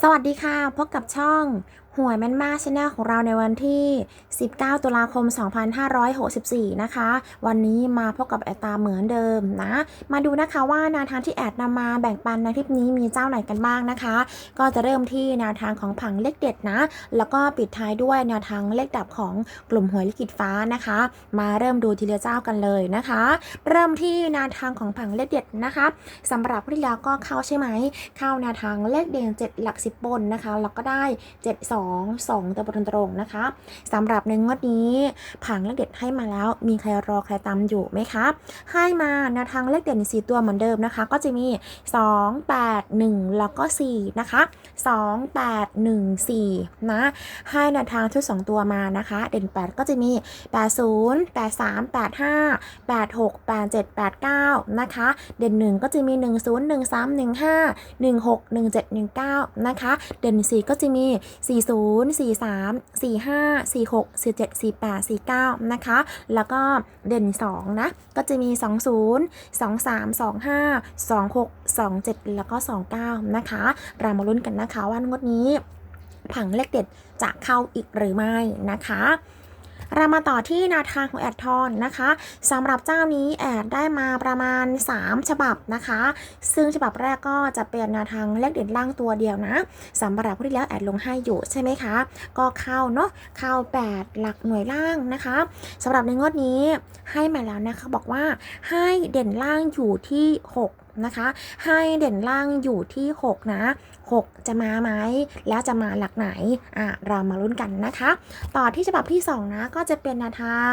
สวัสดีค่ะ พบกับช่อง หวยแม่นมากชาแนลของเราในวันที่ 19 ตุลาคม 2564 นะคะ วันนี้มาพบกับแอดตาเหมือนเดิมนะ มาดูนะคะว่าแนวทางที่แอดนำมาแบ่งปันในคลิปนี้มีเจ้าไหนกันบ้างนะคะ ก็จะเริ่มที่แนวทางของผังเลขเด็ดนะ แล้วก็ปิดท้ายด้วยแนวทางเลขดับของกลุ่มหวยลิขิตฟ้านะคะ มาเริ่มดูทีละเจ้ากันเลยนะคะ เริ่มที่แนวทางของผังเลขเด็ดนะคะสำหรับผู้ที่แล้วก็เข้าใช่ไหม เข้าแนวทางเลขเด่น7หลัก 10 บนนะคะแล้วก็ได้ 7 2 2 ตัวบนตรงๆนะคะสำหรับในงวดนี้ผังเลขเด็ดให้มาแล้ว มีใครรอใครตามอยู่ไหมคะให้มาแนวทางเลขเด่น4ตัวเหมือนเดิมนะคะ ก็จะมี 2 8 1 แล้วก็ 4 นะคะ 2 8 1 4 นะ ให้แนวทางชุด 2 ตัวมานะคะ เด่น 8 ก็จะมี 80 83 85 86 87 89 นะคะ เด่น 1 ก็จะมี 10 13 15 16 17 19 นะคะ เด่น 4 ก็จะมี 40 43 45 46 47 48 49 นะคะ แล้วก็เด่น 2 นะ ก็จะมี 20 23 25 26 27 แล้วก็ 29 นะคะ เรามาลุ้นกันนะคะว่างวดนี้ผังเลขเด็ดจะเข้าอีกหรือไม่นะคะ เรามาต่อที่แนวทางของแอดทอนนะคะสำหรับเจ้านี้แอดได้มาประมาณ 3 ฉบับนะคะ ซึ่งฉบับแรกก็จะเป็นแนวทางเลขเด่นล่างตัวเดียวนะสำหรับผู้ที่แล้วแอดลงให้อยู่ใช่ไหมคะ ก็เข้าเนาะเข้า 8 หลักหน่วยล่างนะคะสำหรับในงวดนี้ให้มาแล้วนะคะบอกว่าให้เด่นล่างอยู่ที่ 6 นะคะ ให้เด่นล่างอยู่ที่ 6 นะ 6 จะมาไหม แล้วจะมาหลักไหน อะ เรามาลุ้นกันนะคะ ต่อที่ฉบับที่ 2 นะ ก็จะเป็นแนวทาง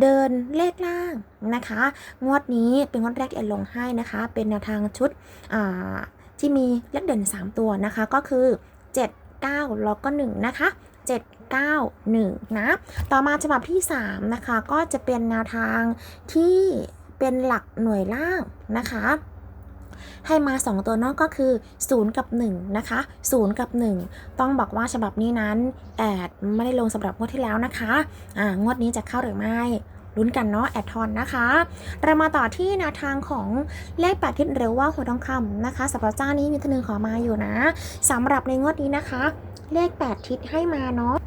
เดินเลขล่างนะคะ งวดนี้เป็นงวดแรกที่แอนลงให้นะคะ เป็นแนวทางชุดอ่าที่มีเลขเด่น 3 ตัวนะคะ ก็คือ 7 9 แล้วก็ 1 นะคะ 7 9 1 นะ ต่อมาฉบับที่ 3 นะคะ ก็จะเป็นแนวทางที่เป็นหลักหน่วยล่างนะคะ ให้มา 2 ตัวนอกก็คือ 0 กับ 1 นะคะ 0 กับ 1 ต้องบอกว่าฉบับนี้นั้นแอดไม่ได้ลงสำหรับงวดที่แล้วนะคะอ่างวดนี้จะเข้าหรือไม่ลุ้นกันเนาะแอดทอนนะคะ เรามาต่อที่แนวทางของเลขแปดทิศหรือว่าหัวทองคำนะคะสำหรับเจ้านี้มีทางหนึงขอมาอยู่นะสำหรับในงวดนี้นะคะ เลข 8 ทิศให้มาเนาะ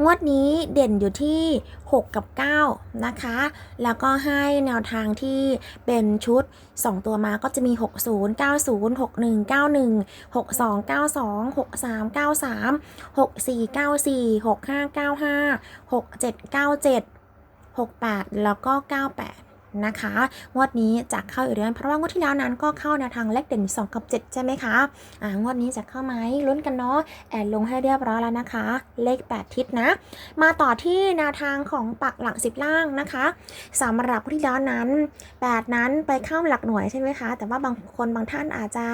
งวดนี้เด่นอยู่ที่ 6 กับ 9 นะคะ แล้วก็ให้แนวทางที่เป็นชุด 2 ตัวมาก็จะมี 60 90 61 91 62 92 63 93 64 94 65 95 67 97 68 แล้วก็ 98 นะคะงวดนี้จะเข้าอยู่เดือนเพราะว่างวดที่แล้วนั้นก็เข้าแนวทางเลขเด่น 2 กับ 7 ใช่ไหมคะอ่างวดนี้จะเข้าไหมลุ้นกันเนาะแอดลงให้เรียบร้อยแล้วนะคะ เลข 8 ทิศนะ มาต่อที่แนวทางของปักหลัก 10 ล่างนะคะสำหรับที่แล้วนั้น 8 นั้นไปเข้าหลักหน่วยใช่ไหมคะ แต่ว่าบางคนบางท่านอาจจะ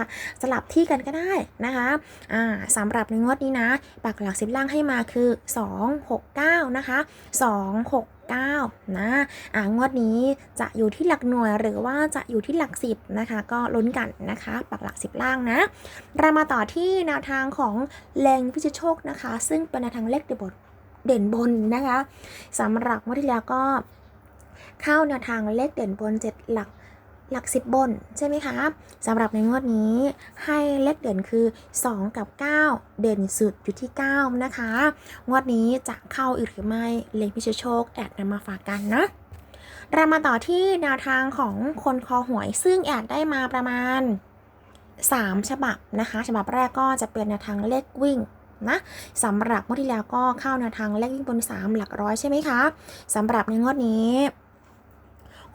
สลับที่กันก็ได้นะคะอ่าสำหรับในงวดนี้นะปักหลัก 10 ล่างให้มาคือ 2 6 9 นะคะ 2 6 9นะอ่างวดนี้จะอยู่ที่หลักหน่วยหรือว่าจะอยู่ที่หลัก 10นะคะ ก็ลุ้นกันนะคะปักหลัก 10 ล่างนะเรามาต่อที่แนวทางของแรงพิชิตโชคนะคะ ซึ่งเป็นแนวทางเลขเด่นบนเด่นบนนะคะสำหรับงวดที่แล้วก็เข้าแนวทางเลขเด่นบน 7 หลัก หลัก10บบนใช่ไหมคะสำหรับในงวดนี้ให้เลขเด่นคือ 2 กับ 9 เด่นสุดอยู่ที่ 9 นะคะ งวดนี้จะเข้าอีกหรือไม่เลขพิชโชคแอดนำมาฝากกันนะเรามาต่อที่แนวทางของคนคอหวยซึ่งแอดได้มาประมาณ 3 ฉบับนะคะ ฉบับแรกก็จะเป็นแนวทางเลขวิ่งนะสำหรับงวดที่แล้วก็เข้าแนวทางเลขวิ่งบน 3 หลักร้อยใช่ไหมคะสำหรับในงวดนี้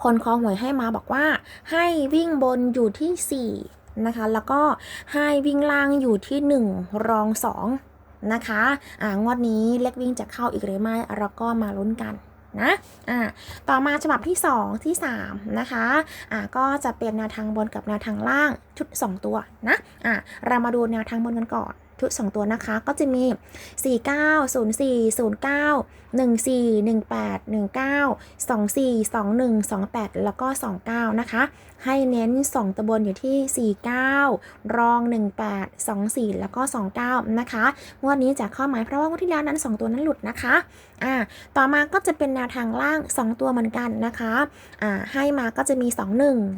คนคอหวยให้มาบอกว่า ให้วิ่งบนอยู่ที่ 4 นะคะ แล้วก็ให้วิ่งล่างอยู่ที่ 1 รอง 2 นะคะอ่างวดนี้เลขวิ่งจะเข้าอีกหรือไม่เราก็มาลุ้นกันนะอ่าต่อมาฉบับที่ 2 ที่ 3 นะคะอ่าก็จะเป็นแนวทางบนกับแนวทางล่างชุด 2 ตัวนะอ่าเรามาดูแนวทางบนกันก่อน ชุด 2 ตัวนะคะ ก็จะมี 49 04 09 14 18 19 24 21 28 แล้วก็ 29 นะคะ ให้เน้น 2 ตัวบนอยู่ที่ 49 รอง 18 24 แล้วก็ 29 นะคะ งวดนี้จะเข้าหมายเพราะว่างวดที่แล้วนั้น 2 ตัวนั้นหลุดนะคะ อ่า ต่อมาก็จะเป็นแนวทางล่าง 2 ตัวเหมือนกันนะคะ อ่า ให้มาก็จะมี 21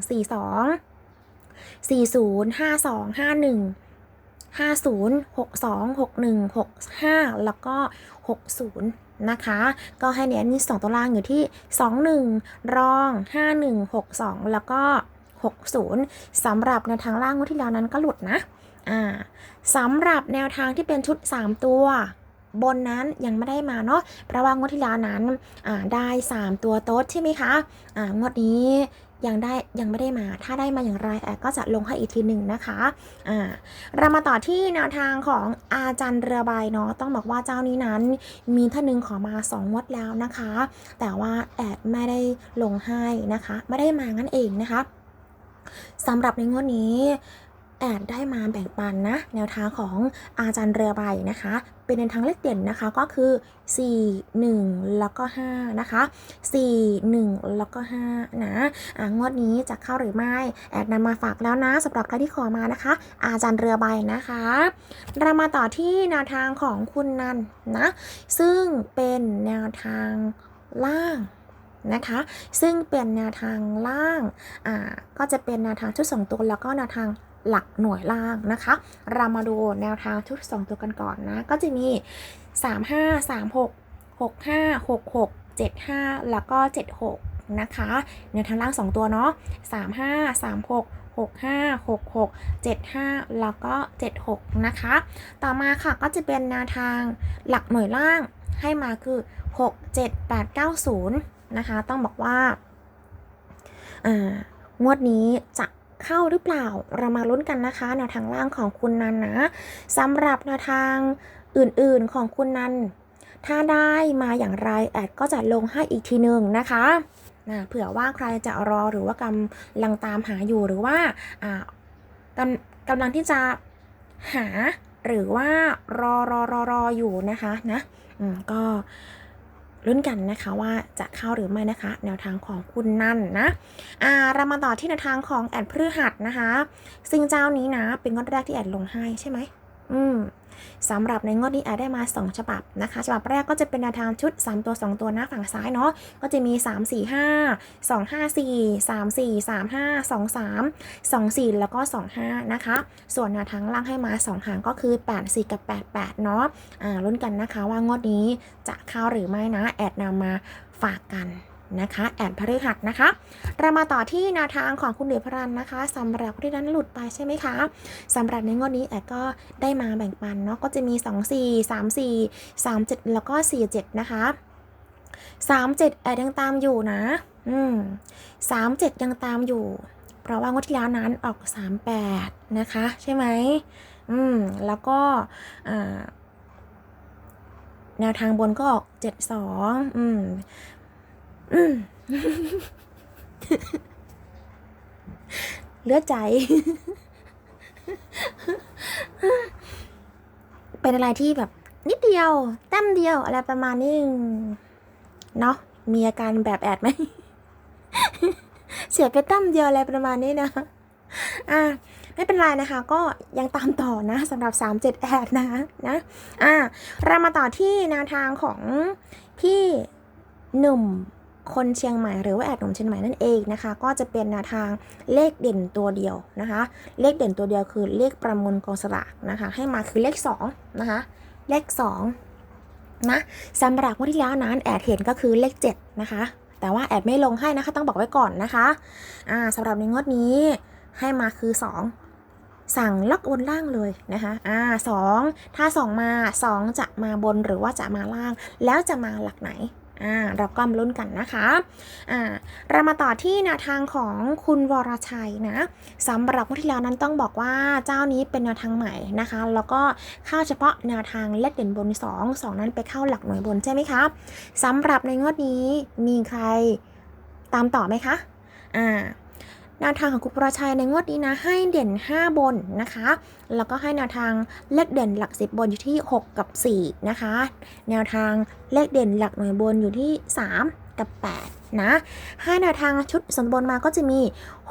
42 40 52 51 50 62 61 65 แล้วก็ 60 นะคะ ก็ให้เน้น2ตัวล่างอยู่ที่ 21 รอง 51 62 แล้วก็ 60สำหรับแนวทางล่างงวดที่แล้วนั้นก็หลุดนะ อ่าสำหรับแนวทางที่เป็นชุด 3 ตัวบนนั้นยังไม่ได้มาเนาะเพราะว่างวดที่แล้วนั้นได้ 3 ตัวโต๊ดใช่ไหมคะ อ่างวดนี้ ยังได้ยังไม่ได้มา ถ้าได้มาอย่างไรแอดก็จะลงให้อีกทีหนึ่งนะคะอ่าเรามาต่อที่แนวทางของอาจารย์เรือใบเนาะต้องบอกว่าเจ้านี้นั้น มีท่านหนึ่งขอมา2งวดแล้วนะคะ แต่ว่าแอดไม่ได้ลงให้นะคะ ไม่ได้มางั้นเองนะคะสำหรับในงวดนี้ แอดได้มาแบ่งปันนะ แนวทางของอาจารย์เรือใบนะคะ เป็นแนวทางเลขเด่นนะคะก็คือ 4 1 แล้วก็ 5 นะคะ 4 1 แล้วก็ 5 นะอ่างวดนี้จะเข้าหรือไม่ แอดนำมาฝากแล้วนะสำหรับใครที่ขอมานะคะ อาจารย์เรือใบนะคะ เรามาต่อที่แนวทางของคุณนันนะ ซึ่งเป็นแนวทางล่างนะคะซึ่งเป็นแนวทางล่าง อ่า ก็จะเป็นแนวทางชุด2ตัวแล้วก็แนวทาง หลักหน่วยล่างนะคะ เรามาดูแนวทางชุด 2 ตัวกันก่อนนะ ก็จะมี 3 5 3 6 6 5 6 6 7 5 แล้วก็ 76 นะคะแนวทางล่าง 2 ตัวเนาะ3 5 3 6 6 5 6 6 7 5 แล้วก็ 76 นะคะ ต่อมาค่ะก็จะเป็นแนวทางหลักหน่วยล่างให้มาคือ 6 7 8 9 0 นะคะ ต้องบอกว่าอ่างวดนี้จะ เข้าหรือเปล่า เรามาลุ้นกันนะคะ แนวทางล่างของคุณนันนะสำหรับแนวทางอื่นๆของคุณนันถ้าได้มาอย่างไรแอดก็จะลงให้อีกทีหนึ่งนะคะนะเผื่อว่าใครจะรอหรือว่ากำลังตามหาอยู่หรือว่ากำกำลังที่จะหาหรือว่ารอรอรอรออยู่นะคะนะก็ ลุ้นกันนะคะว่าจะเข้าหรือไม่นะคะ แนวทางของคุณนั่นนะอ่าเรามาต่อที่แนวทางของแอดพฤหัสนะคะ ซึ่งเจ้านี้นะ เป็นงวดแรกที่แอดลงให้ใช่ไหมอืม สำหรับในงวดนี้แอดได้มา 2 ฉบับนะคะ ฉบับแรกก็จะเป็นแนวทางชุด 3 ตัว 2 ตัวหน้าฝั่งซ้ายเนาะก็จะมี 3 4 5 2 5 4 3 4 3 5 2 3 2 4 แล้วก็ 2 5 นะคะ ส่วนแนวทางล่างให้มา 2 หางก็คือ 8 4 กับ 8 8 เนาะอ่าลุ้นกันนะคะว่างวดนี้จะเข้าหรือไม่นะ แอดนำมาฝากกัน นะคะแอดพฤหัสนะคะ เรามาต่อที่แนวทางของคุณเดือพรันนะคะสำหรับที่นั้นหลุดไปใช่ไหมคะสำหรับในงวดนี้แอดก็ได้มาแบ่งปันเนาะก็จะมี 2 4 3 4 3 7 แล้วก็4 7 นะคะ 3 7 แอดยังตามอยู่นะ อืม3 7ยังตามอยู่ เพราะว่างวดที่แล้วนั้นออก 3 8 นะคะ ใช่ไหมอืมแล้วก็อ่าแนวทางบนก็ออก 7 2 อืมอืม เลือดใจ เป็นอะไรที่แบบ นิดเดียวแต้มเดียวอะไรประมาณนี้เนาะมีอาการแบบแอดไหม เสียไปแต้มเดียวอะไรประมาณนี้นะอะไม่เป็นไรนะคะ ก็ยังตามต่อนะสำหรับ 37แอดนะนะอะเรามาต่อที่แนวทางของพี่หนุ่ม คนเชียงใหม่หรือว่าแอดหนุ่มเชียงใหม่นั่นเองนะคะ ก็จะเป็นแนวทางเลขเด่นตัวเดียวนะคะ เลขเด่นตัวเดียวคือเลขประมวลกองสลากนะคะ ให้มาคือเลข2นะคะ เลข2นะสำหรับวันที่แล้วนั้นแอดเห็นก็คือเลข7นะคะ แต่ว่าแอดไม่ลงให้นะคะ ต้องบอกไว้ก่อนนะคะอ่าสำหรับในงวดนี้ให้มาคือ 2สั่งล็อกบนล่างเลยนะคะ อ่าสองถ้า2มา2จะมาบนหรือว่าจะมาล่าง แล้วจะมาหลักไหน อ่าเราก็มาลุ้นกันนะคะอ่าเรามาต่อที่แนวทางของคุณวรชัยนะสำหรับวันที่แล้วนั้นต้องบอกว่าเจ้านี้เป็นแนวทางใหม่นะคะ แล้วก็เข้าเฉพาะแนวทางเลขเด่นบน 2 2 นั้นไปเข้าหลักหน่วยบนใช่ไหมคะสำหรับในงวดนี้มีใครตามต่อไหมคะอ่า แนวทางของคุณปรชัยในงวดนี้นะ ให้เด่น 5 บนนะคะ แล้วก็ให้แนวทางเลขเด่นหลัก 10 บนอยู่ที่ 6 กับ 4 นะคะ แนวทางเลขเด่นหลักหน่วยบนอยู่ที่ 3 กับ 8 นะให้แนวทางชุดส่วนบนมาก็จะมี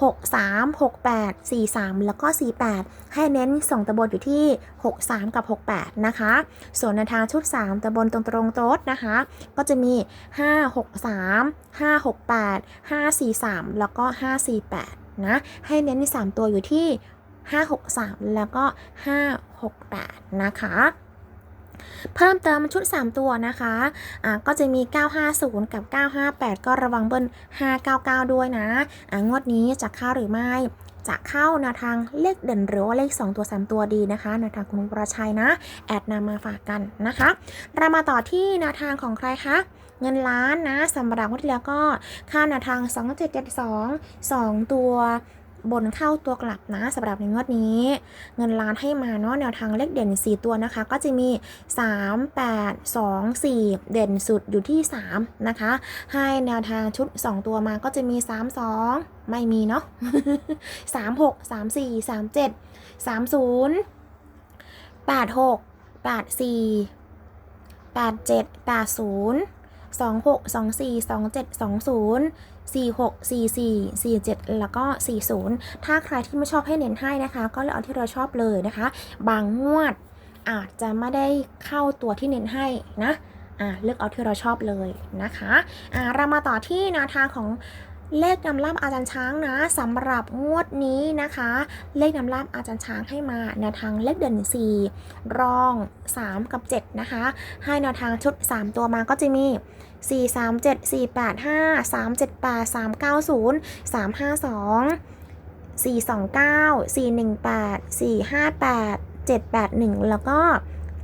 6 3 6 8 4 3 แล้วก็ 48 ให้เน้นส่งตะบนอยู่ที่ 6 3 กับ 6 8 นะคะ ส่วนแนวทางชุด 3ตะบนตรงตรงโต๊ดนะคะ ก็จะมี 5 6 3 5 6 8 5 4 3 แล้วก็ 5 4 8 นะ ให้เน้นใน3ตัวอยู่ที่ 563 แล้วก็ 568 นะคะ เพิ่มเติมชุด 3 ตัวนะคะอะก็จะมี 950 กับ 958 ก็ระวังเบิ้ล599 ด้วยนะอะงวดนี้จะเข้าหรือไม่ จะเข้าแนวทางเลขเด่นหรือว่าเลข 2 ตัว 3 ตัวดีนะคะแนวทางคุณประชัยนะ แอดนำมาฝากกันนะคะ เรามาต่อที่แนวทางของใครคะเงินล้านนะสำหรับงวันที่แล้วก็ค่าแนวทาง 2772 2 ตัว บนเข้าตัวกลับนะสำหรับในงวดนี้ เงินล้านให้มาเนาะแนวทางเลขเด่น 4 ตัวนะคะ ก็จะมี 3 8 2 4 เด่นสุดอยู่ที่ 3 นะคะ ให้แนวทางชุด 2 ตัวมาก็จะมี 3 2 ไม่มีเนาะ3 6 3 4 3 7 3 0 8 6 8 4 8 7 8 0 2 6 2 4 4 6 4 4 4 7 แล้วก็ 40 ถ้าใครที่ไม่ชอบให้เน้นให้นะคะ ก็เลือกเอาที่เราชอบเลยนะคะ บางงวดอาจจะไม่ได้เข้าตัวที่เน้นให้นะอ่าเลือกเอาที่เราชอบเลยนะคะอ่าเรามาต่อที่แนวทางของเลขนำล่าบอาจารย์ช้างนะสำหรับงวดนี้นะคะ เลขนำล่าบอาจารย์ช้างให้มาแนวทางเลขเด่น4รอง 3 กับ 7 นะคะ ให้แนวทางชุด 3 ตัวมาก็จะมี 7 4 8 5 3 7 8 3 9 0 3 5 2 4 2 9 4 1 8 4 5 8 7 8 1 แล้วก็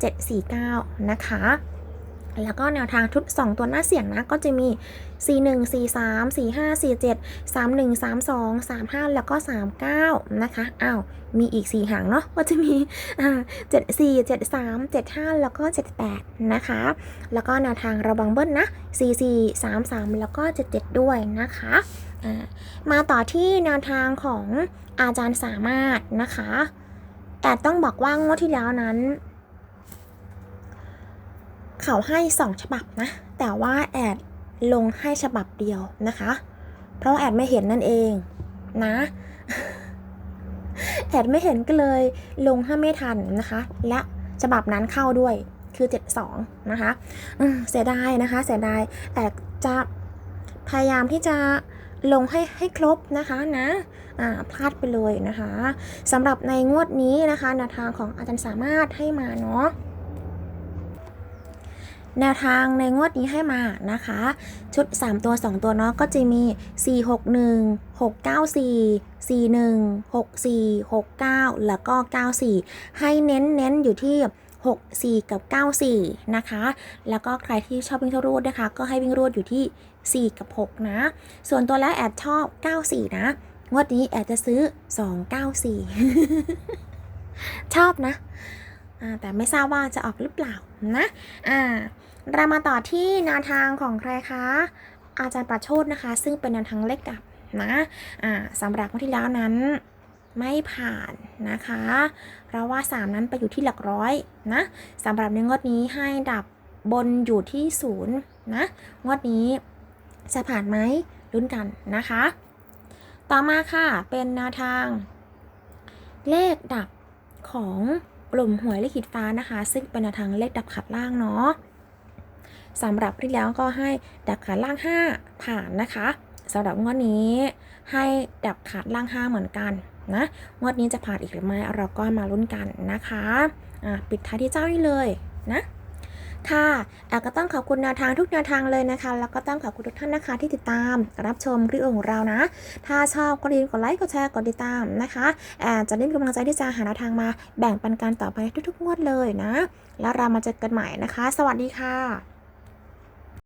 7 4 9 นะคะ แล้วก็แนวทางชุด 2 ตัวหน้าเสียงนะ ก็จะมี 4 1 4 3 4 5 4 7 3 1 3 2 3 5 แล้วก็ 3 9 นะคะ อ้าว มีอีก 4 หางเนาะ ก็จะมี 7 4 7 3 7 5 แล้วก็ 7 8 นะคะ แล้วก็แนวทางระวังเบิ้ลนะ 4 4 3 3 แล้วก็ 7 7 ด้วยนะคะมาต่อที่แนวทางของอาจารย์สามารถนะคะ แต่ต้องบอกว่างวดที่แล้วนั้น เขาให้ 2 ฉบับนะ แต่ว่าแอดลงให้ฉบับเดียวนะคะ เพราะแอดไม่เห็นนั่นเองนะ แอดไม่เห็นก็เลยลงให้ไม่ทันนะคะ และฉบับนั้นเข้าด้วยคือ 72 นะคะเสียดายนะคะ เสียดายแต่จะพยายามที่จะลงให้ให้ครบนะคะนะพลาดไปเลยนะคะสำหรับในงวดนี้นะคะแนวทางของอาจารย์สามารถให้มาเนาะ แนวทางในงวดนี้ให้มานะคะ ชุด 3 ตัว 2 ตัวเนาะก็จะมี 4 6 1 6 9 4 4 1 6 4 6 9 แล้วก็ 94 ให้เน้นเน้นอยู่ที่ 6 4 กับ 94 นะคะ แล้วก็ใครที่ชอบวิ่งรูดนะคะ ก็ให้วิ่งรูดอยู่ที่ 4 กับ 6 นะ ส่วนตัวแล้วแอดชอบ 94 นะ งวดนี้แอดจะซื้อ 294 ชอบนะแต่ไม่ทราบว่าจะออกหรือเปล่านะ อ่า เรามาต่อที่แนวทางของใครคะ อาจารย์ประโชดนะคะ ซึ่งเป็นแนวทางเลขกลับนะอ่าสำหรับวันที่แล้วนั้นไม่ผ่านนะคะ เพราะว่า 3 นั้นไปอยู่ที่หลักร้อยนะสำหรับในงวดนี้ให้ดับบนอยู่ที่ศูนย์นะงวดนี้จะผ่านไหมลุ้นกันนะคะ ต่อมาค่ะเป็นแนวทาง เลขดับของกลุ่มหวยเลขขีดฟ้านะคะ ซึ่งเป็นแนวทางเลขดับขัดล่างเนาะ สำหรับที่แล้วก็ให้ดับขาดล่าง 5 ผ่านนะคะสำหรับงวดนี้ให้ดับขาดล่าง 5 เหมือนกันนะงวดนี้จะผ่านอีกหรือไม่เราก็มาลุ้นกันนะคะะปิดท้ายที่เจ้านี่เลยนะค่ะแอลก็ต้องขอบคุณแนวทางทุกแนวทางเลยนะคะ แล้วก็ต้องขอบคุณทุกท่านนะคะที่ติดตาม รับชมคลิปของเรานะ ถ้าชอบก็อย่าลืมกดไลค์ กดแชร์ กดติดตามนะคะแอลจะได้มีกำลังใจที่จะหาแนวทางมาแบ่งปันกันต่อไปทุกๆงวดเลยนะ แล้วเรามาเจอกันใหม่นะคะ สวัสดีค่ะ